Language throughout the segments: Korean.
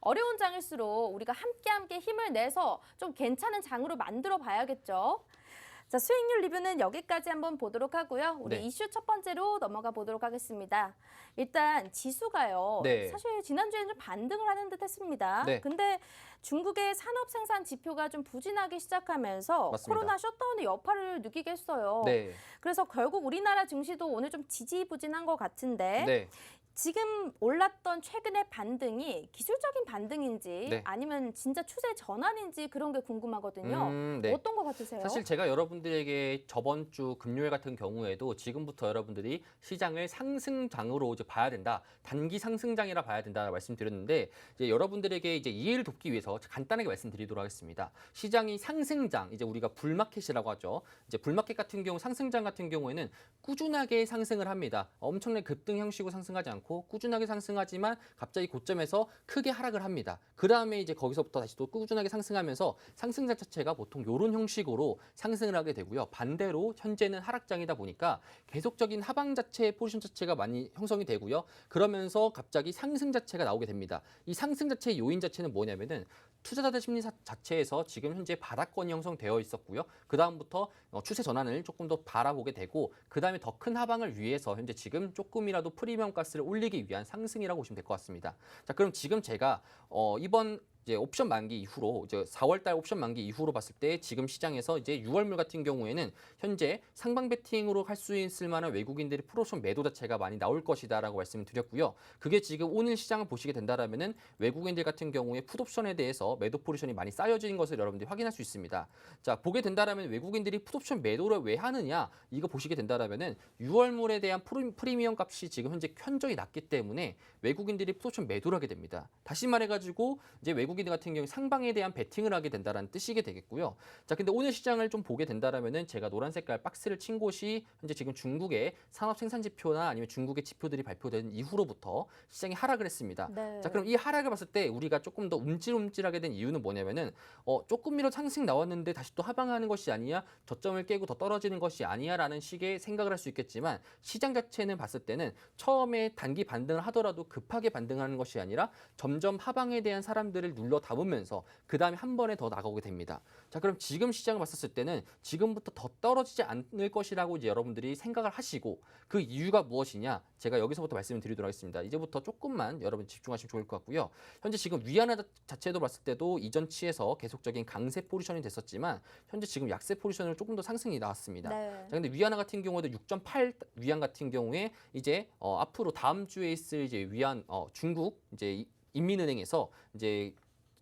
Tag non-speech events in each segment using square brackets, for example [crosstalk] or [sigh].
어려운 장일수록 우리가 함께 함께 힘을 내서 좀 괜찮은 장으로 만들어 봐야겠죠. 자, 수익률 리뷰는 여기까지 한번 보도록 하고요. 우리 네. 이슈 첫 번째로 넘어가 보도록 하겠습니다. 일단 지수가요. 네. 사실 지난주에는 좀 반등을 하는 듯 했습니다. 네. 근데 중국의 산업 생산 지표가 좀 부진하기 시작하면서 맞습니다. 코로나 셧다운의 여파를 느끼게 했어요. 네. 그래서 결국 우리나라 증시도 오늘 좀 지지부진한 것 같은데 네. 지금 올랐던 최근의 반등이 기술적인 반등인지 네. 아니면 진짜 추세 전환인지 그런 게 궁금하거든요. 음, 네. 어떤 것 같으세요? 사실 제가 여러분들에게 저번 주 금요일 같은 경우에도 지금부터 여러분들이 시장을 상승장으로 이제 봐야 된다. 단기 상승장이라 봐야 된다 말씀드렸는데 이제 여러분들에게 이제 이해를 돕기 위해서 간단하게 말씀드리도록 하겠습니다. 시장이 상승장, 이제 우리가 불마켓이라고 하죠. 이제 불마켓 같은 경우 상승장 같은 경우에는 꾸준하게 상승을 합니다. 엄청나게 급등 형식으로 상승하지 않고 꾸준하게 상승하지만 갑자기 고점에서 크게 하락을 합니다. 그 다음에 이제 거기서부터 다시 또 꾸준하게 상승하면서 상승장 자체가 보통 이런 형식으로 상승을 하게 되고요. 반대로 현재는 하락장이다 보니까 계속적인 하방 자체의 포지션 자체가 많이 형성이 되고요. 그러면서 갑자기 상승 자체가 나오게 됩니다. 이 상승 자체의 요인 자체는 뭐냐면은 투자자들 심리 사- 자체에서 지금 현재 바닥권이 형성되어 있었고요. 그 다음부터 어, 추세 전환을 조금 더 바라보게 되고 그 다음에 더 큰 하방을 위해서 현재 지금 조금이라도 프리미엄 가스를 올리기 위한 상승이라고 보시면 될 것 같습니다. 자, 그럼 지금 제가 어, 이번 이제 옵션 만기 이후로 이제 4월달 옵션 만기 이후로 봤을 때 지금 시장에서 이제 6월물 같은 경우에는 현재 상방 베팅으로 할 수 있을 만한 외국인들의 프로옵션 매도 자체가 많이 나올 것이다라고 말씀을 드렸고요. 그게 지금 오늘 시장을 보시게 된다라면은 외국인들 같은 경우에 풋옵션에 대해서 매도 포지션이 많이 쌓여진 것을 여러분들이 확인할 수 있습니다. 자 보게 된다라면 외국인들이 풋옵션 매도를 왜 하느냐 이거 보시게 된다라면은 6월물에 대한 프리- 프리미엄 값이 지금 현재 현저히 낮기 때문에 외국인들이 풋옵션 매도를 하게 됩니다. 다시 말해가지고 이제 외국 인들 같은 경우 상방에 대한 베팅을 하게 된다라는 뜻이게 되겠고요. 자 근데 오늘 시장을 좀 보게 된다라면은 제가 노란 색깔 박스를 친 곳이 현재 지금 중국의 산업 생산 지표나 아니면 중국의 지표들이 발표된 이후로부터 시장이 하락을 했습니다. 네. 자 그럼 이 하락을 봤을 때 우리가 조금 더 움찔움찔하게 된 이유는 뭐냐면은 어 조금이라도 상승 나왔는데 다시 또 하방하는 것이 아니야 저점을 깨고 더 떨어지는 것이 아니야라는 식의 생각을 할 수 있겠지만 시장 자체는 봤을 때는 처음에 단기 반등을 하더라도 급하게 반등하는 것이 아니라 점점 하방에 대한 사람들을 눌러 담으면서 그 다음에 한 번에 더 나가게 됩니다. 자 그럼 지금 시장을 봤었을 때는 지금부터 더 떨어지지 않을 것이라고 이제 여러분들이 생각을 하시고 그 이유가 무엇이냐 제가 여기서부터 말씀을 드리도록 하겠습니다. 이제부터 조금만 여러분 집중하시면 좋을 것 같고요. 현재 지금 위안화 자- 자체도 봤을 때도 이전치에서 계속적인 강세 포지션이 됐었지만 현재 지금 약세 포지션으로 조금 더 상승이 나왔습니다. 네. 자, 근데 위안화 같은 경우에도 6.8 위안 같은 경우에 이제 어, 앞으로 다음 주에 있을 이제 위안 어, 중국 이제 이- 인민은행에서 이제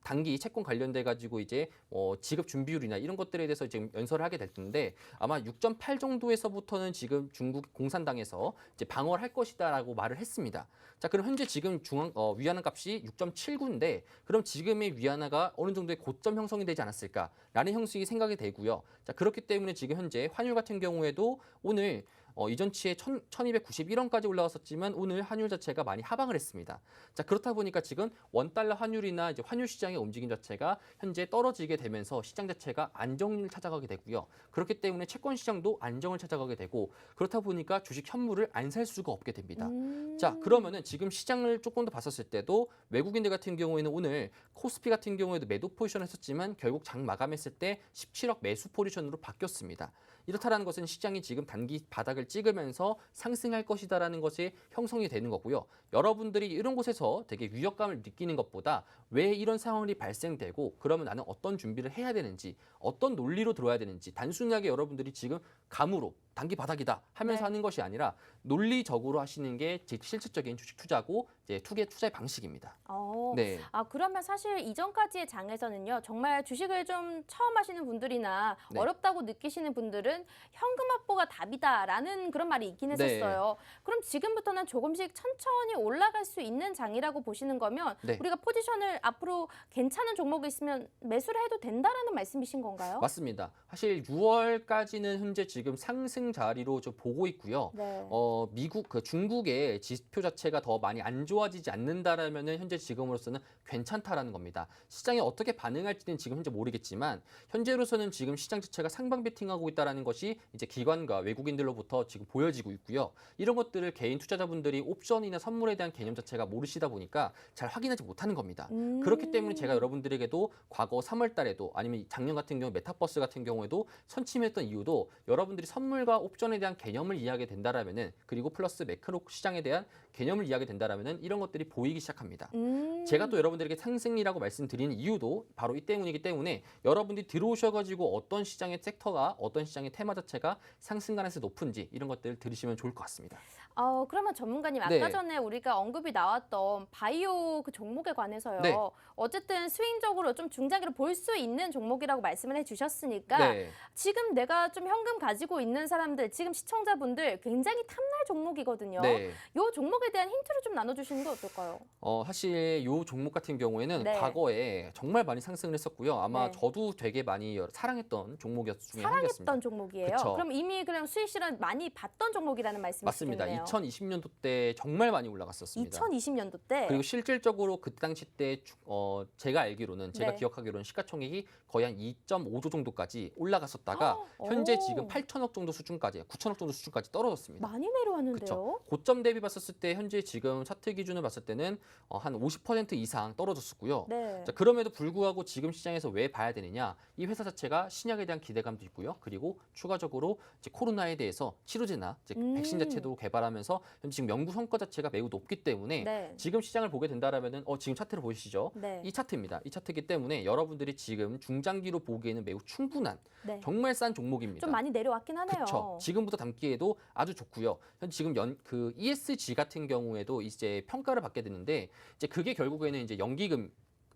단기 채권 관련돼 가지고 이제 어, 지급 준비율이나 이런 것들에 대해서 지금 연설을 하게 될 텐데 아마 6.8 정도에서부터는 지금 중국 공산당에서 이제 방어를 할 것이다라고 말을 했습니다. 자, 그럼 현재 지금 중앙 어, 위안화 값이 6.79인데 그럼 지금의 위안화가 어느 정도의 고점 형성이 되지 않았을까라는 형식이 생각이 되고요. 자, 그렇기 때문에 지금 현재 환율 같은 경우에도 오늘 어, 이전치에 1291원까지 올라왔었지만 오늘 환율 자체가 많이 하방을 했습니다. 자, 그렇다 보니까 지금 원달러 환율이나 이제 환율 시장의 움직임 자체가 현재 떨어지게 되면서 시장 자체가 안정을 찾아가게 되고요. 그렇기 때문에 채권 시장도 안정을 찾아가게 되고 그렇다 보니까 주식 현물을 안 살 수가 없게 됩니다. 음. 자, 그러면은 지금 시장을 조금 더 봤었을 때도 외국인들 같은 경우에는 오늘 코스피 같은 경우에도 매도 포지션 했었지만 결국 장 마감했을 때 17억 매수 포지션으로 바뀌었습니다. 이렇다라는 것은 시장이 지금 단기 바닥을 찍으면서 상승할 것이다라는 것이 형성이 되는 거고요. 여러분들이 이런 곳에서 되게 위협감을 느끼는 것보다 왜 이런 상황이 발생되고 그러면 나는 어떤 준비를 해야 되는지 어떤 논리로 들어야 되는지 단순하게 여러분들이 지금 감으로 단기 바닥이다 하면서 네. 하는 것이 아니라 논리적으로 하시는 게제 실질적인 주식 투자고 이제 투기 투자의 방식입니다. 어. 네. 아 그러면 사실 이전까지의 장에서는요 정말 주식을 좀 처음 하시는 분들이나 네. 어렵다고 느끼시는 분들은 현금 확보가 답이다라는 그런 말이 있긴 네. 했었어요. 그럼 지금부터는 조금씩 천천히 올라갈 수 있는 장이라고 보시는 거면 네. 우리가 포지션을 앞으로 괜찮은 종목이 있으면 매수를 해도 된다라는 말씀이신 건가요? 맞습니다. 사실 6월까지는 현재 지금 상승 자리로 좀 보고 있고요. 네. 어, 미국, 그 중국의 지표 자체가 더 많이 안 좋아지지 않는다라면은 현재 지금으로서는 괜찮다라는 겁니다. 시장이 어떻게 반응할지는 지금 현재 모르겠지만 현재로서는 지금 시장 자체가 상방 베팅하고 있다라는 것이 이제 기관과 외국인들로부터 지금부터 지금 보여지고 있고요. 이런 것들을 개인 투자자분들이 옵션이나 선물에 대한 개념 자체가 모르시다 보니까 잘 확인하지 못하는 겁니다. 음. 그렇기 때문에 제가 여러분들에게도 과거 3월 달에도 아니면 작년 같은 경우 메타버스 같은 경우에도 선침했던 이유도 여러분들이 선물과 옵션에 대한 개념을 이해하게 된다라면은 그리고 플러스 매크로 시장에 대한 개념을 이해하게 된다라면은 이런 것들이 보이기 시작합니다. 음. 제가 또 여러분들에게 상승이라고 말씀드리는 이유도 바로 이 때문이기 때문에 여러분들이 들어오셔가지고 어떤 시장의 섹터가 어떤 시장의 테마 자체가 상승 가능성이 높은지 이런 것들을 들으시면 좋을 것 같습니다. 어, 그러면 전문가님 아까 네. 전에 우리가 언급이 나왔던 바이오 그 종목에 관해서요. 네. 어쨌든 스윙적으로 좀 중장기로 볼 수 있는 종목이라고 말씀을 해주셨으니까 네. 지금 내가 좀 현금 가지고 있는 사람들, 지금 시청자분들 굉장히 탐날 종목이거든요. 네. 요 종목에 대한 힌트를 좀 나눠주시는 게 어떨까요? 어, 사실 요 종목 같은 경우에는 네. 과거에 정말 많이 상승을 했었고요. 아마 네. 저도 되게 많이 여- 사랑했던 종목이었 중에 한 사랑했던. 종목이에요. 그쵸. 그럼 이미 그냥 수익 실현 많이 봤던 종목이라는 맞습니다. 말씀이시네요. 2020년도 때 정말 많이 올라갔었습니다. 2020년도 때 그리고 실질적으로 그 당시 때 주- 어, 제가 알기로는 제가 네. 기억하기로는 시가총액이 거의 한 2.5조 정도까지 올라갔었다가 헉, 현재 오. 지금 8천억 정도 수준까지 9천억 정도 수준까지 떨어졌습니다. 많이 내려왔는데요. 고점 대비 봤었을 때 현재 지금 차트 기준을 봤을 때는 어, 한 50% 이상 떨어졌었고요. 네. 자, 그럼에도 불구하고 지금 시장에서 왜 봐야 되느냐? 이 회사 자체가 신약에 대한 기대감도 있고요. 그리고 추가적으로 이제 코로나에 대해서 치료제나 이제 음. 백신 자체도 개발하면서 현재 지금 연구 성과 자체가 매우 높기 때문에 네. 지금 시장을 보게 된다라면은 어 지금 차트를 보시죠. 네. 이 차트입니다. 이 차트이기 때문에 여러분들이 지금 중장기로 보기에는 매우 충분한 네. 정말 싼 종목입니다. 좀 많이 내려왔긴 하네요. 그렇죠. 지금부터 담기에도 아주 좋고요. 현 지금 연 그 ESG 같은 경우에도 이제 평가를 받게 되는데 이제 그게 결국에는 이제 연기금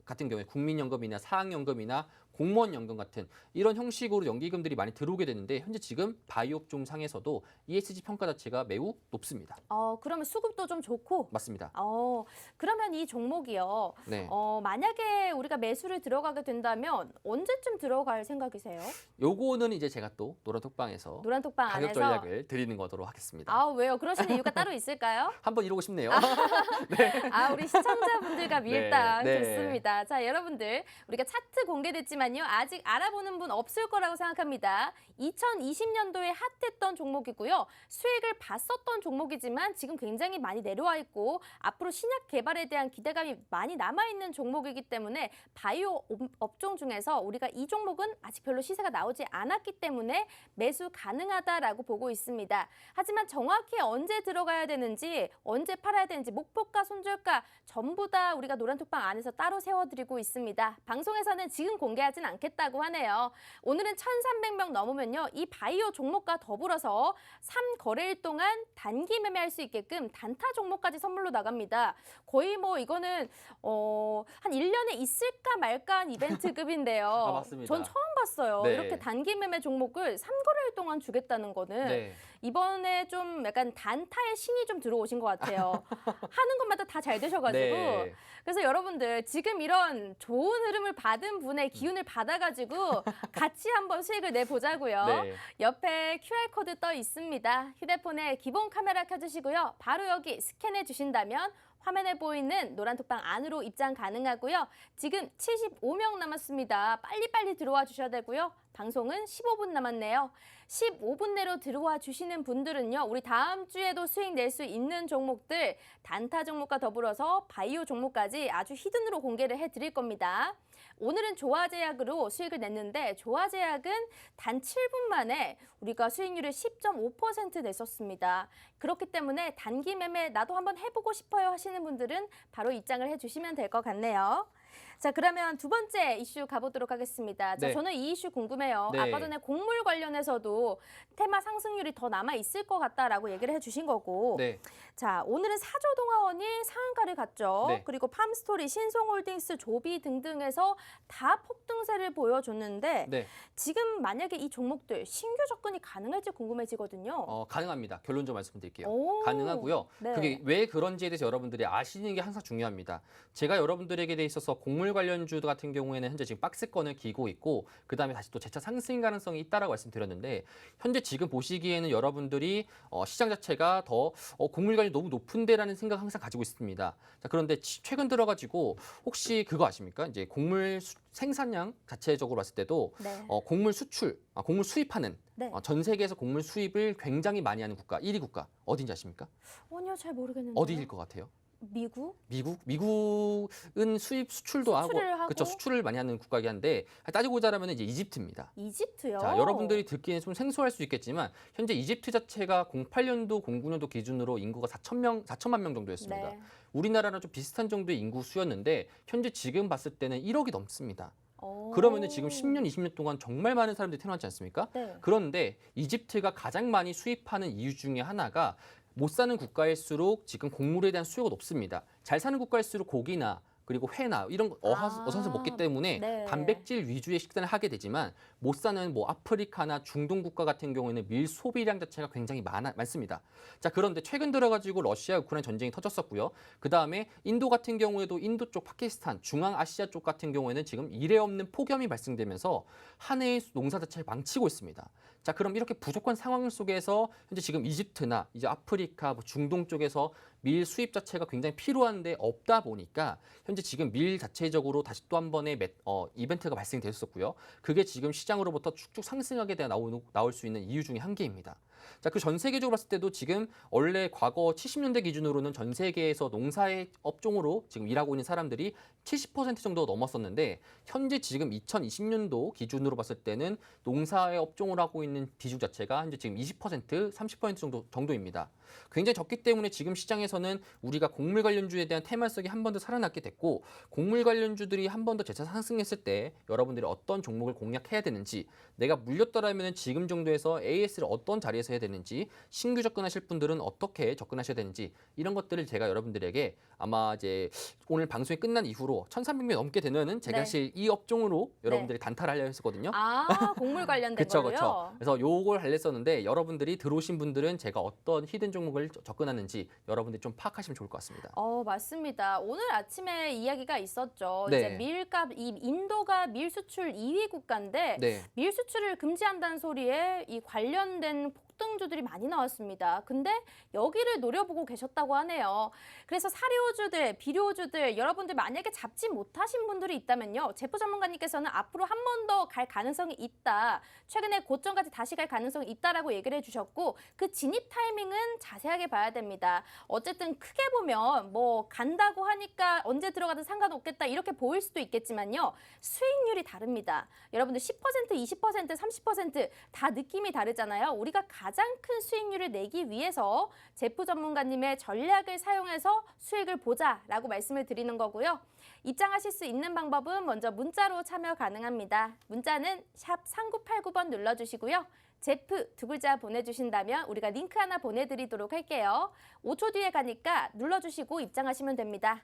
같은 경우에 국민연금이나 사학연금이나 공무원 연금 같은 이런 형식으로 연기금들이 많이 들어오게 되는데 현재 지금 바이오 업 종 상에서도 ESG 평가 자체가 매우 높습니다. 어, 그러면 수급도 좀 좋고. 맞습니다. 어, 그러면 이 종목이요. 네. 어, 만약에 우리가 매수를 들어가게 된다면 언제쯤 들어갈 생각이세요? 요거는 이제 제가 또 노란톡방에서 노란 톡방 가격 안에서. 전략을 드리는 거도록 하겠습니다. 아, 왜요? 그러시는 이유가 따로 [laughs] 있을까요? 한번 이러고 싶네요. 아, [laughs] 우리 시청자분들과 밀당 네, 네. 좋습니다. 자, 여러분들, 우리가 차트 공개됐지만 요. 아직 알아보는 분 없을 거라고 생각합니다. 2020년도에 핫했던 종목이고요. 수익을 봤었던 종목이지만 지금 굉장히 많이 내려와 있고 앞으로 신약 개발에 대한 기대감이 많이 남아 있는 종목이기 때문에 바이오 업- 업종 중에서 우리가 이 종목은 아직 별로 시세가 나오지 않았기 때문에 매수 가능하다라고 보고 있습니다. 하지만 정확히 언제 들어가야 되는지 언제 팔아야 되는지 목표가 손절가 전부 다 우리가 노란톡방 안에서 따로 세워드리고 있습니다. 방송에서는 지금 공개하 진 않겠다고 하네요. 오늘은 1,300명 넘으면요. 이 바이오 종목과 더불어서 3거래일 동안 단기 매매할 수 있게끔 단타 종목까지 선물로 나갑니다. 거의 뭐 이거는 어, 한 1년에 있을까 말까 한 이벤트급인데요. [laughs] 아, 맞습니다. 전 처음 봤어요. 네. 이렇게 단기 매매 종목을 3거래일 동안 주겠다는 거는 네. 이번에 좀 약간 단타의 신이 좀 들어오신 것 같아요. [laughs] 하는 것마다 다 잘 되셔가지고. 네. 그래서 여러분들 지금 이런 좋은 흐름을 받은 분의 기운을 받아가지고 [laughs] 같이 한번 수익을 내보자고요. 네. 옆에 QR코드 떠 있습니다. 휴대폰에 기본 카메라 켜주시고요. 바로 여기 스캔해 주신다면 화면에 보이는 노란 톡방 안으로 입장 가능하고요. 지금 75명 남았습니다. 빨리빨리 들어와 주셔야 되고요. 방송은 15분 남았네요. 15분 내로 들어와 주시는 분들은요. 우리 다음 주에도 수익 낼 수 있는 종목들 단타 종목과 더불어서 바이오 종목까지 아주 히든으로 공개를 해드릴 겁니다. 오늘은 조화제약으로 수익을 냈는데 조화제약은 단 7분 만에 우리가 수익률을 10.5% 냈었습니다. 그렇기 때문에 단기 매매 나도 한번 해보고 싶어요 하시는 분들은 바로 입장을 해주시면 될 것 같네요. 자 그러면 두 번째 이슈 가보도록 하겠습니다. 자 네. 저는 이 이슈 궁금해요. 네. 아까 전에 곡물 관련해서도 테마 상승률이 더 남아 있을 것 같다라고 얘기를 해주신 거고 네. 자, 오늘은 사조동화원이 상한가를 갔죠. 네. 그리고 팜스토리, 신송홀딩스, 조비 등등에서 다 폭등세를 보여줬는데 네. 지금 만약에 이 종목들 신규 접근이 가능할지 궁금해지거든요. 어, 가능합니다. 결론 좀 말씀드릴게요. 오. 가능하고요. 네. 그게 왜 그런지에 대해서 여러분들이 아시는 게 항상 중요합니다. 제가 여러분들에게 대 있어서 곡물 곡물 관련주 같은 경우에는 현재 지금 박스권을 기고 있고 그 다음에 다시 또 재차 상승 가능성이 있다라고 말씀드렸는데 현재 지금 보시기에는 여러분들이 어, 시장 자체가 더 어, 곡물 관련 너무 높은데라는 생각 항상 가지고 있습니다. 자, 그런데 치- 최근 들어가지고 혹시 그거 아십니까? 이제 곡물 수- 생산량 자체적으로 봤을 때도 네. 어, 곡물 수출, 아, 곡물 수입하는 네. 어, 전 세계에서 곡물 수입을 굉장히 많이 하는 국가 1위 국가 어딘지 아십니까? 아니요, 잘 모르겠는데. 어디일 것 같아요? 미국? 미국 미국은 수입 수출도 수출을 하고? 그렇죠 수출을 많이 하는 국가이긴 한데 따지고 자라면 이제 이집트입니다. 이집트요? 자 여러분들이 듣기에는 좀 생소할 수 있겠지만 현재 이집트 자체가 08년도 09년도 기준으로 인구가 4천 명 4천만 명 정도였습니다. 네. 우리나라랑 좀 비슷한 정도의 인구 수였는데 현재 지금 봤을 때는 1억이 넘습니다. 오. 그러면은 지금 10년 20년 동안 정말 많은 사람들이 태어났지 않습니까? 네. 그런데 이집트가 가장 많이 수입하는 이유 중에 하나가 못 사는 국가일수록 지금 곡물에 대한 수요가 높습니다. 잘 사는 국가일수록 고기나 그리고 회나 이런 어하, 아, 어선을 먹기 때문에 네. 단백질 위주의 식단을 하게 되지만 못 사는 뭐 아프리카나 중동 국가 같은 경우에는 밀 소비량 자체가 굉장히 많아, 많습니다. 자 그런데 최근 들어가지고 러시아 우크라이나 전쟁이 터졌었고요. 그 다음에 인도 같은 경우에도 인도 쪽 파키스탄, 중앙아시아 쪽 같은 경우에는 지금 이래 없는 폭염이 발생되면서 한 해의 농사 자체를 망치고 있습니다. 자 그럼 이렇게 부족한 상황 속에서 현재 지금 이집트나 이제 아프리카, 뭐 중동 쪽에서 밀 수입 자체가 굉장히 필요한데 없다 보니까 현재 지금 밀 자체적으로 다시 또 한 번의 매- 어, 이벤트가 발생됐었고요. 그게 지금 시장으로부터 쭉쭉 상승하게 돼 나오, 나올 수 있는 이유 중에 한 개입니다. 자, 그 전 세계적으로 봤을 때도 지금 원래 과거 70년대 기준으로는 전 세계에서 농사의 업종으로 지금 일하고 있는 사람들이 70% 정도 넘었었는데 현재 지금 2020년도 기준으로 봤을 때는 농사의 업종을 하고 있는 비중 자체가 현재 지금 20% 30% 정도 정도입니다. 굉장히 적기 때문에 지금 시장에서는 우리가 곡물 관련주에 대한 테마성이 한 번 더 살아났게 됐고 곡물 관련주들이 한 번 더 재차 상승했을 때 여러분들이 어떤 종목을 공략해야 되는지 내가 물렸더라면 지금 정도에서 AS를 어떤 자리에서 해야 되는지 신규 접근하실 분들은 어떻게 접근하셔야 되는지 이런 것들을 제가 여러분들에게 아마 이제 오늘 방송이 끝난 이후로 1,300명 넘게 되면은 제가 네. 사실 이 업종으로 여러분들이 단타하려 했었거든요. 아, 곡물 관련된 [laughs] 그쵸, 거요? 그쵸. 그래서 요걸 할랬었는데 여러분들이 들어오신 분들은 제가 어떤 히든 종목을 저- 접근하는지 여러분들이 좀 파악하시면 좋을 것 같습니다. 어, 맞습니다. 오늘 아침에 이야기가 있었죠. 네. 이제 밀값, 이 인도가 밀 수출 2위 국가인데 네. 밀 수출을 금지한다는 소리에 이 관련된 폭등주들이 많이 나왔습니다. 근데 여기를 노려보고 계셨다고 하네요. 그래서 사료주들, 비료주들 여러분들 만약에 잡지 못하신 분들이 있다면요. 제프 전문가님께서는 앞으로 한 번 더 갈 가능성이 있다. 최근에 고점까지 다시 갈 가능성이 있다라고 얘기를 해주셨고 그 진입 타이밍은 자세하게 봐야 됩니다. 어쨌든 크게 보면 뭐 간다고 하니까 언제 들어가도 상관없겠다 이렇게 보일 수도 있겠지만요. 수익률이 다릅니다. 여러분들 10%, 20%, 30%다 느낌이 다르잖아요. 우리가 가장 큰 수익률을 내기 위해서 제프 전문가님의 전략을 사용해서 수익을 보자라고 말씀을 드리는 거고요. 입장하실 수 있는 방법은 먼저 문자로 참여 가능합니다. 문자는 샵 3989번 눌러주시고요. 제프 두 글자 보내주신다면 우리가 링크 하나 보내드리도록 할게요. 5초 뒤에 가니까 눌러주시고 입장하시면 됩니다.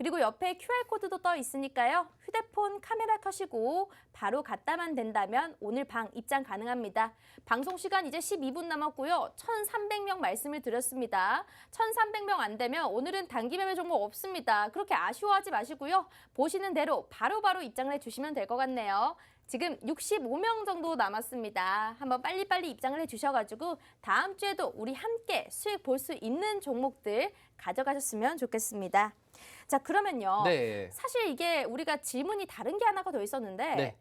그리고 옆에 QR코드도 떠 있으니까요. 휴대폰 카메라 켜시고 바로 갔다만 된다면 오늘 방 입장 가능합니다. 방송 시간 이제 12분 남았고요. 1,300명 말씀을 드렸습니다. 1,300명 안 되면 오늘은 단기 매매 종목 없습니다. 그렇게 아쉬워하지 마시고요. 보시는 대로 바로바로 입장을 해주시면 될 것 같네요. 지금 65명 정도 남았습니다. 한번 빨리빨리 입장을 해주셔가지고 다음 주에도 우리 함께 수익 볼 수 있는 종목들 가져가셨으면 좋겠습니다. 자 그러면요. 네. 사실 이게 우리가 질문이 다른 게 하나가 더 있었는데 네.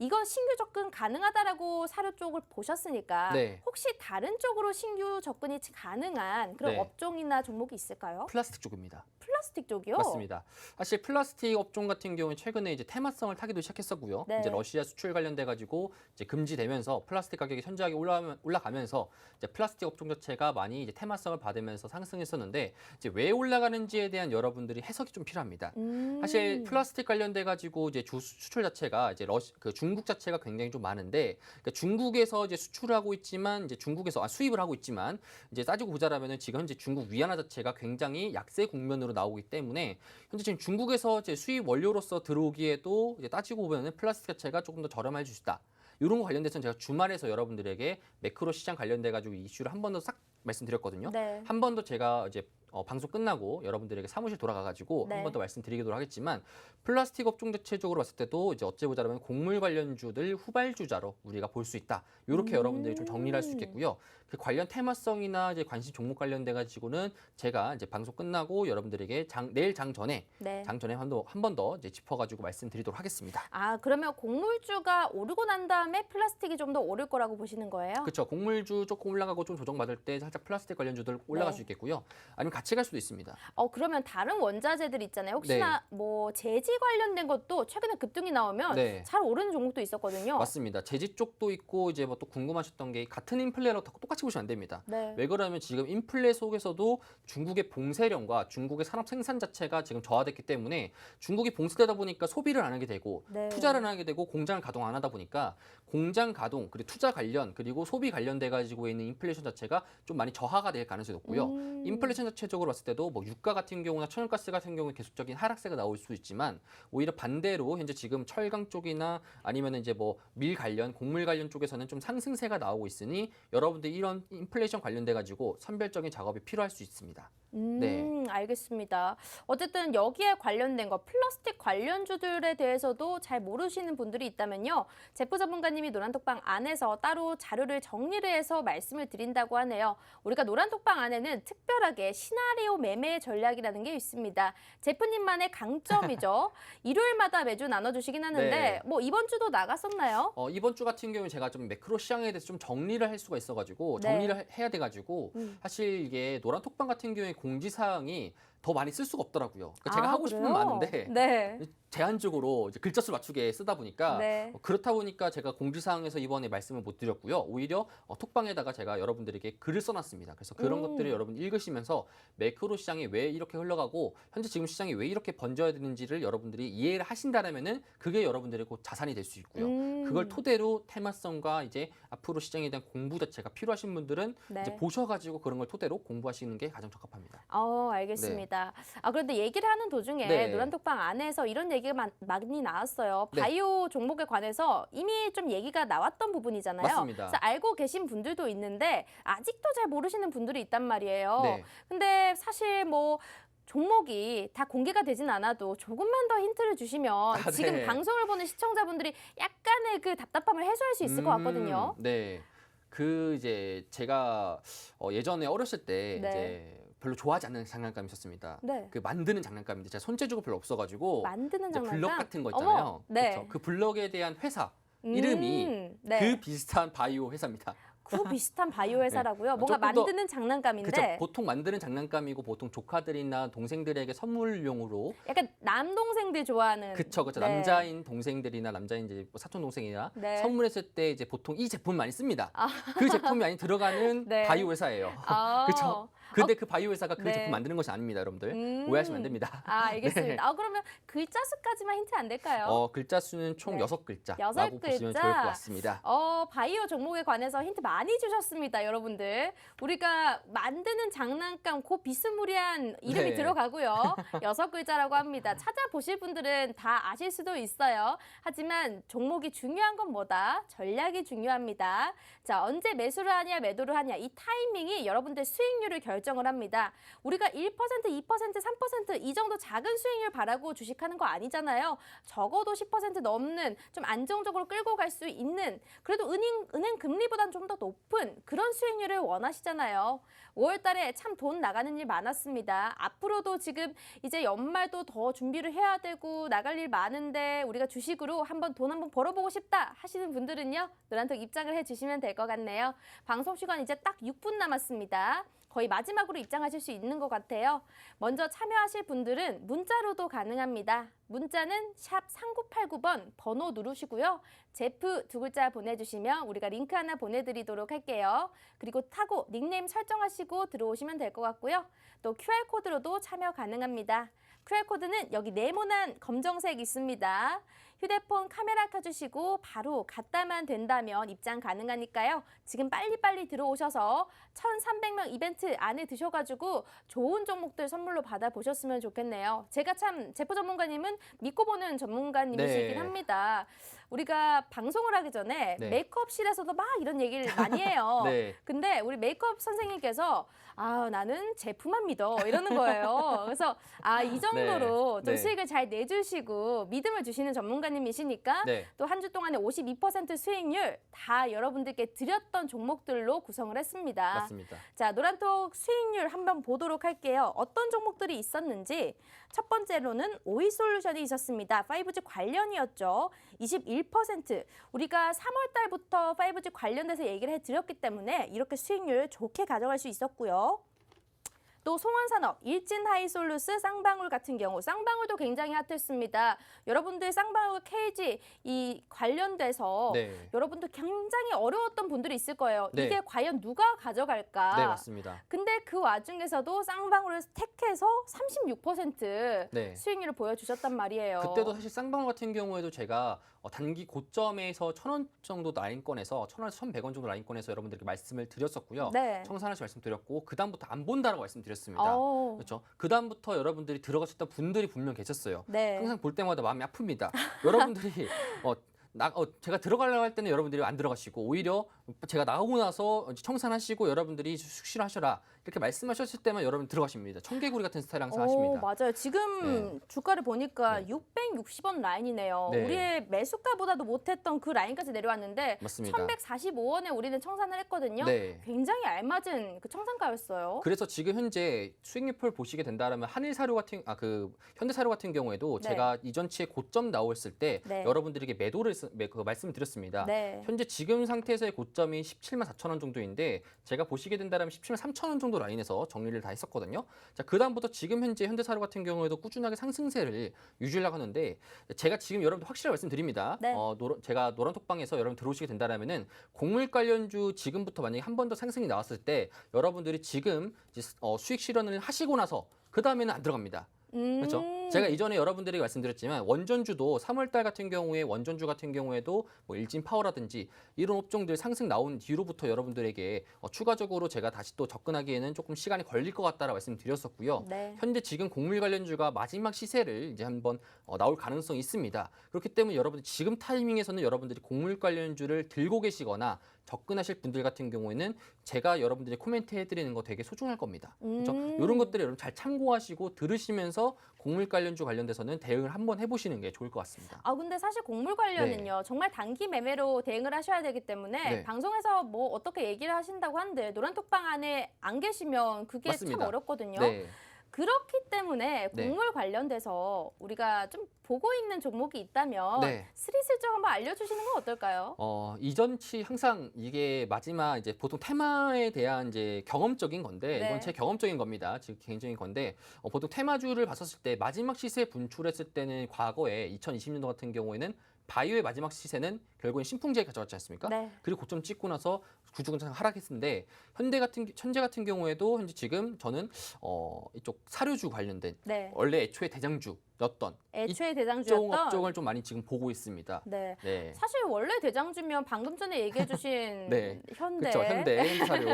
이건 신규 접근 가능하다라고 사료 쪽을 보셨으니까 네. 혹시 다른 쪽으로 신규 접근이 가능한 그런 네. 업종이나 종목이 있을까요? 플라스틱 쪽입니다. 플라스틱 쪽이요? 맞습니다. 사실 플라스틱 업종 같은 경우는 최근에 이제 테마성을 타기도 시작했었고요. 네. 이제 러시아 수출 관련돼 가지고 이제 금지되면서 플라스틱 가격이 현저하게 올라가면, 올라가면서 이제 플라스틱 업종 자체가 많이 이제 테마성을 받으면서 상승했었는데 이제 왜 올라가는지에 대한 여러분들이 해석이 좀 필요합니다. 음. 사실 플라스틱 관련돼 가지고 이제 주 수출 자체가 이제 러시 그중 국 자체가 굉장히 좀 많은데 그러니까 중국에서 이제 수출을 하고 있지만 이제 중국에서 아, 수입을 하고 있지만 이제 따지고 보자라면은 지금 현재 중국 위안화 자체가 굉장히 약세 국면으로 나오기 때문에 현재 지금 중국에서 이제 수입 원료로서 들어오기에도 이제 따지고 보면은 플라스틱 자체가 조금 더 저렴할 수 있다. 이런 거 관련돼서는 제가 주말에서 여러분들에게 매크로 시장 관련돼 가지고 이슈를 한 번 더 싹 말씀드렸거든요. 네. 한번 더 제가 이제 어, 방송 끝나고 여러분들에게 사무실 돌아가가지고 네. 한 번 더 말씀드리도록 하겠지만 플라스틱 업종 자체적으로 봤을 때도 이제 어째 보자면 곡물 관련주들 후발주자로 우리가 볼 수 있다. 이렇게 음. 여러분들이 좀 정리를 할 수 있겠고요. 그 관련 테마성이나 이제 관심 종목 관련돼 가지고는 제가 이제 방송 끝나고 여러분들에게 장, 내일 장 전에 네. 장 전에 한 번 더 이제 짚어가지고 말씀드리도록 하겠습니다. 아, 그러면 곡물주가 오르고 난 다음에 플라스틱이 좀 더 오를 거라고 보시는 거예요? 그렇죠. 곡물주 조금 올라가고 좀 조정받을 때 살짝 플라스틱 관련주들 올라갈 네. 수 있겠고요. 아니면 같이 갈 수도 있습니다. 어, 그러면 다른 원자재들 있잖아요. 혹시나 뭐 재지 관련된 것도 최근에 급등이 나오면 네. 잘 오르는 종목도 있었거든요. 맞습니다. 재지 쪽도 있고 이제 뭐 또 궁금하셨던 게 같은 인플레로 다 똑같이 보시면 안 됩니다. 네. 왜 그러면 지금 인플레 속에서도 중국의 봉쇄령과 중국의 산업 생산 자체가 지금 저하됐기 때문에 중국이 봉쇄되다 보니까 소비를 안 하게 되고 네. 투자를 안 하게 되고 공장을 가동 안 하다 보니까 공장 가동 그리고 투자 관련 그리고 소비 관련돼 가지고 있는 인플레이션 자체가 좀 많이 저하가 될 가능성이 높고요. 음. 인플레이션 자체 적으로 봤을 때도 뭐 유가 같은 경우나 천연가스 같은 경우는 계속적인 하락세가 나올 수 있지만 오히려 반대로 현재 지금 철강 쪽이나 아니면 이제 뭐 밀 관련 곡물 관련 쪽에서는 좀 상승세가 나오고 있으니 여러분들 이런 인플레이션 관련돼 가지고 선별적인 작업이 필요할 수 있습니다. 음, 네. 알겠습니다. 어쨌든 여기에 관련된 거 플라스틱 관련주들에 대해서도 잘 모르시는 분들이 있다면요. 제프 전문가님이 노란톡방 안에서 따로 자료를 정리를 해서 말씀을 드린다고 하네요. 우리가 노란톡방 안에는 특별하게 시나리오 매매 전략이라는 게 있습니다. 제프님만의 강점이죠. [laughs] 일요일마다 매주 나눠주시긴 하는데 네. 뭐 이번 주도 나갔었나요? 어, 이번 주 같은 경우에 제가 좀 매크로 시장에 대해서 좀 정리를 할 수가 있어가지고 네. 정리를 해- 해야 돼가지고 음. 사실 이게 노란 톡방 같은 경우에 공지사항이 더 많이 쓸 수가 없더라고요. 그러니까 제가 아, 하고 싶은 건 그래요? 많은데 네. 제한적으로 이제 글자 수 맞추게 쓰다 보니까 네. 어, 그렇다 보니까 제가 공지사항에서 이번에 말씀을 못 드렸고요. 오히려 어, 톡방에다가 제가 여러분들에게 글을 써놨습니다. 그래서 그런 음. 것들을 여러분 읽으시면서 매크로 시장이 왜 이렇게 흘러가고 현재 지금 시장이 왜 이렇게 번져야 되는지를 여러분들이 이해를 하신다라면은 그게 여러분들의 곧 자산이 될 수 있고요. 음. 그걸 토대로 테마성과 이제 앞으로 시장에 대한 공부 자체가 필요하신 분들은 네. 이제 보셔가지고 그런 걸 토대로 공부하시는 게 가장 적합합니다. 어, 알겠습니다. 아, 그런데 얘기를 하는 도중에 네. 노란톡방 안에서 이런 얘기가 마- 많이 나왔어요. 네. 바이오 종목에 관해서 이미 좀 얘기가 나왔던 부분이잖아요. 맞습니다. 그래서 알고 계신 분들도 있는데 아직도 잘 모르시는 분들이 있단 말이에요. 네. 근데 사실 뭐 종목이 다 공개가 되진 않아도 조금만 더 힌트를 주시면 아, 지금 네. 방송을 보는 시청자분들이 약간의 그 답답함을 해소할 수 있을 것 같거든요. 음, 네. 그 이제 제가 어, 예전에 어렸을 때 네. 이제 별로 좋아하지 않는 장난감이 있었습니다. 네. 그 만드는 장난감인데 제가 손재주가 별로 없어가지고 만드는 이제 장난감. 블럭 같은 거 어머, 있잖아요. 네. 그쵸? 그 블럭에 대한 회사 이름이 음, 네. 그 비슷한 바이오 회사입니다. 그 비슷한 바이오 [laughs] 회사라고요. 뭔가 조금 더- 만드는 장난감인데 그렇죠. 보통 만드는 장난감이고 보통 조카들이나 동생들에게 선물용으로 약간 남동생들 좋아하는 그쵸 그쵸 네. 남자인 동생들이나 남자인 이제 뭐 사촌 동생이나 네. 선물했을 때 이제 보통 이 제품 많이 씁니다. 아. 그 제품이 많이 들어가는 [laughs] 네. 바이오 회사예요. 아. [laughs] 그쵸? 근데 그 바이오 회사가 그 네. 제품 만드는 것이 아닙니다, 여러분들. 음. 오해하시면 안 됩니다. 아, 알겠습니다. [laughs] 네. 아, 그러면 글자 수까지만 힌트 안 될까요? 어, 글자 수는 총 네. 여섯 글자라고 여섯 보시면 글자? 좋을 것 같습니다. 어, 바이오 종목에 관해서 힌트 많이 주셨습니다, 여러분들. 우리가 만드는 장난감 그 비스무리한 이름이 네. 들어가고요. [laughs] 여섯 글자라고 합니다. 찾아보실 분들은 다 아실 수도 있어요. 하지만 종목이 중요한 건 뭐다? 전략이 중요합니다. 자, 언제 매수를 하냐, 매도를 하냐, 이 타이밍이 여러분들 수익률을 결 정을 합니다. 우리가 1%, 2%, 3%이 정도 작은 수익률 바라고 주식하는 거 아니잖아요. 적어도 10% 넘는 좀 안정적으로 끌고 갈 수 있는 그래도 은행 은행 금리보다는 좀더 높은 그런 수익률을 원하시잖아요. 5월 달에 참 돈 나가는 일 많았습니다. 앞으로도 지금 이제 연말도 더 준비를 해야 되고 나갈 일 많은데 우리가 주식으로 한번 돈 한번 벌어보고 싶다 하시는 분들은요. 노란톡 입장을 해 주시면 될 것 같네요. 방송 시간 이제 딱 6분 남았습니다. 거의 마지막으로 입장하실 수 있는 것 같아요. 먼저 참여하실 분들은 문자로도 가능합니다. 문자는 샵 3989번 번호 누르시고요. 제프 두 글자 보내주시면 우리가 링크 하나 보내드리도록 할게요. 그리고 타고 닉네임 설정하시고 들어오시면 될 것 같고요. 또 QR코드로도 참여 가능합니다. QR코드는 여기 네모난 검정색 있습니다. 휴대폰 카메라 켜주시고 바로 갔다만 된다면 입장 가능하니까요. 지금 빨리빨리 들어오셔서 1,300명 이벤트 안에 드셔가지고 좋은 종목들 선물로 받아보셨으면 좋겠네요. 제가 참 제포 전문가님은 믿고 보는 전문가님이시긴 네. 합니다. 우리가 방송을 하기 전에 네. 메이크업실에서도 막 이런 얘기를 [laughs] 많이 해요. 네. 근데 우리 메이크업 선생님께서 아 나는 제품만 믿어 이러는 거예요. 그래서 아 이 정도로 네. 좀 네. 수익을 잘 내주시고 믿음을 주시는 전문가 님이시니까 네. 또한 주 동안에 52% 수익률 다 여러분들께 드렸던 종목들로 구성을 했습니다. 맞습니다. 자, 노란톡 수익률 한번 보도록 할게요. 어떤 종목들이 있었는지 첫 번째로는 오이 솔루션이 있었습니다. 5G 관련이었죠. 21%. 우리가 3월 달부터 5G 관련돼서 얘기를 해 드렸기 때문에 이렇게 수익률 좋게 가져갈 수 있었고요. 또 송원산업, 일진하이솔루스, 쌍방울 같은 경우 쌍방울도 굉장히 핫했습니다. 여러분들 쌍방울 KG 이 관련돼서 네. 여러분들 굉장히 어려웠던 분들이 있을 거예요. 네. 이게 과연 누가 가져갈까? 네, 맞습니다. 근데 그 와중에서도 쌍방울을 택해서 36% 네. 수익률을 보여주셨단 말이에요. 그때도 사실 쌍방울 같은 경우에도 제가 어, 단기 고점에서 천 원 정도 라인권에서 천 원에서 천백 원 정도 라인권에서 여러분들께 말씀을 드렸었고요. 네. 청산하시 말씀드렸고 그 다음부터 안 본다라고 말씀드렸 습니다. 어, 그렇죠. 그 다음부터 여러분들이 들어가셨던 분들이 분명 계셨어요. 네. 항상 볼 때마다 마음이 아픕니다. 여러분들이 [laughs] 어, 나, 어, 제가 들어가려고 할 때는 여러분들이 안 들어가시고 오히려 제가 나오고 나서 청산하시고 여러분들이 숙실하셔라 이렇게 말씀하셨을 때만 여러분 들어가십니다. 청개구리 같은 스타일 항상 오, 하십니다. 맞아요. 지금 주가를 보니까 네. 660원 라인이네요. 네. 우리의 매수가보다도 못했던 그 라인까지 내려왔는데 맞습니다. 1145원에 우리는 청산을 했거든요. 네. 굉장히 알맞은 그 청산가였어요. 그래서 지금 현재 수익률표를 보시게 된다면 한일사료 같은 아 그 현대사료 같은 경우에도 네. 제가 이전치에 고점 나왔을 때 네. 여러분들에게 매도를 매, 그 말씀드렸습니다. 네. 현재 지금 상태에서의 고점 이 17만 4천 원 정도인데 제가 보시게 된다면 17만 3천 원 정도 라인에서 정리를 다 했었거든요. 자, 그다음부터 지금 현재 현대사료 같은 경우에도 꾸준하게 상승세를 유지하려고 하는데 제가 지금 여러분들 확실히 말씀드립니다. 네. 어, 노, 제가 노란 톡방에서 여러분 들어오시게 된다면은 곡물 관련주 지금부터 만약에 한 번 더 상승이 나왔을 때 여러분들이 지금 이제 스- 어, 수익 실현을 하시고 나서 그 다음에는 안 들어갑니다. 음. 그렇죠. 제가 이전에 여러분들에게 말씀드렸지만 원전주도 3월달 같은 경우에 원전주 같은 경우에도 뭐 일진 파워라든지 이런 업종들 상승 나온 뒤로부터 여러분들에게 어, 추가적으로 제가 다시 또 접근하기에는 조금 시간이 걸릴 것 같다라 말씀드렸었고요. 네. 현재 지금 곡물 관련주가 마지막 시세를 이제 한번 어, 나올 가능성이 있습니다. 그렇기 때문에 여러분들 지금 타이밍에서는 여러분들이 곡물 관련주를 들고 계시거나 접근하실 분들 같은 경우에는 제가 여러분들이 코멘트 해드리는 거 되게 소중할 겁니다. 그렇죠? 음. 이런 것들을 여러분 잘 참고하시고 들으시면서 곡물 관련주 관련돼서는 대응을 한번 해보시는 게 좋을 것 같습니다. 아 근데 사실 곡물 관련은요 정말 단기 매매로 대응을 하셔야 되기 때문에 네. 방송에서 뭐 어떻게 얘기를 하신다고 한들 노란톡방 안에 안 계시면 그게 맞습니다. 참 어렵거든요. 네, 그렇기 때문에 네. 곡물 관련돼서 우리가 좀 보고 있는 종목이 있다면 네. 스리슬쩍 한번 알려주시는 건 어떨까요? 어, 이전치 항상 이게 마지막 이제 보통 테마에 대한 이제 경험적인 건데 네. 이건 제 경험적인 겁니다. 지금 개인적인 건데 어, 보통 테마주를 봤었을 때 마지막 시세 분출했을 때는 과거에 2020년도 같은 경우에는 바이오의 마지막 시세는 결국엔 신풍제에 가져갔지 않습니까? 네. 그리고 고점 찍고 나서 구주근장 하락했는데 현대 같은 기- 현재 같은 경우에도 현재 지금 저는 어 이쪽 사료주 관련된 네. 원래 애초에 대장주 였던 애초에 이쪽 대장주였던 업종을 좀 많이 지금 보고 있습니다. 네. 네. 사실 원래 대장주면 방금 전에 얘기해 주신 [laughs] 네. 현대. 그렇죠. 현대 현대 사료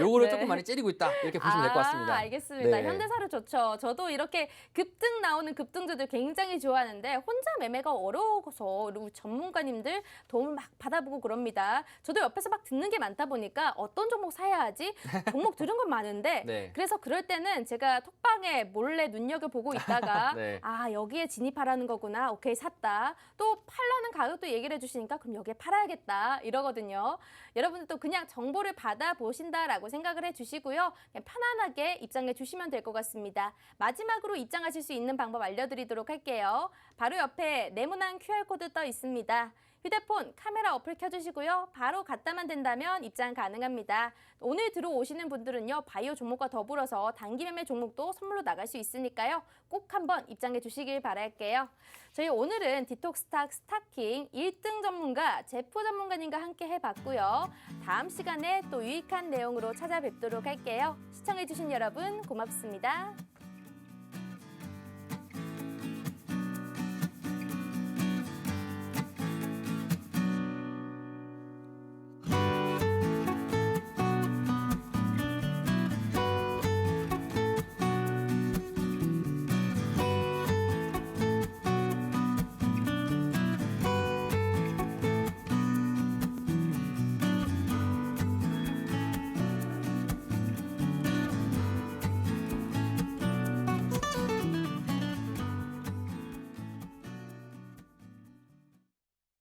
요거를 네. 조금 많이 찌르고 있다 이렇게 보시면 될것 같습니다. 아, 알겠습니다. 네. 현대 사료 좋죠. 저도 이렇게 급등 나오는 급등주들 굉장히 좋아하는데 혼자 매매가 어려워서 우리 전문가님들 도움을 막 받아보고 그럽니다. 저도 옆에서 막 듣는 게 많다 보니까 어떤 종목 사야 하지? 종목 들은 건 많은데 [laughs] 네. 그래서 그럴 때는 제가 톡방에 몰래 눈여겨보고 있다가 [laughs] 네. 아 여기에 진입하라는 거구나 오케이 샀다 또 팔라는 가격도 얘기를 해주시니까 그럼 여기에 팔아야겠다 이러거든요 여러분들도 그냥 정보를 받아보신다라고 생각을 해주시고요 그냥 편안하게 입장해 주시면 될 것 같습니다 마지막으로 입장하실 수 있는 방법 알려드리도록 할게요 바로 옆에 네모난 QR코드 떠 있습니다 휴대폰 카메라 어플 켜주시고요. 바로 갖다만 된다면 입장 가능합니다. 오늘 들어오시는 분들은요. 바이오 종목과 더불어서 단기 매매 종목도 선물로 나갈 수 있으니까요. 꼭 한번 입장해 주시길 바랄게요. 저희 오늘은 디톡스탁 스타킹 1등 전문가 제프 전문가님과 함께 해봤고요. 다음 시간에 또 유익한 내용으로 찾아뵙도록 할게요. 시청해주신 여러분 고맙습니다.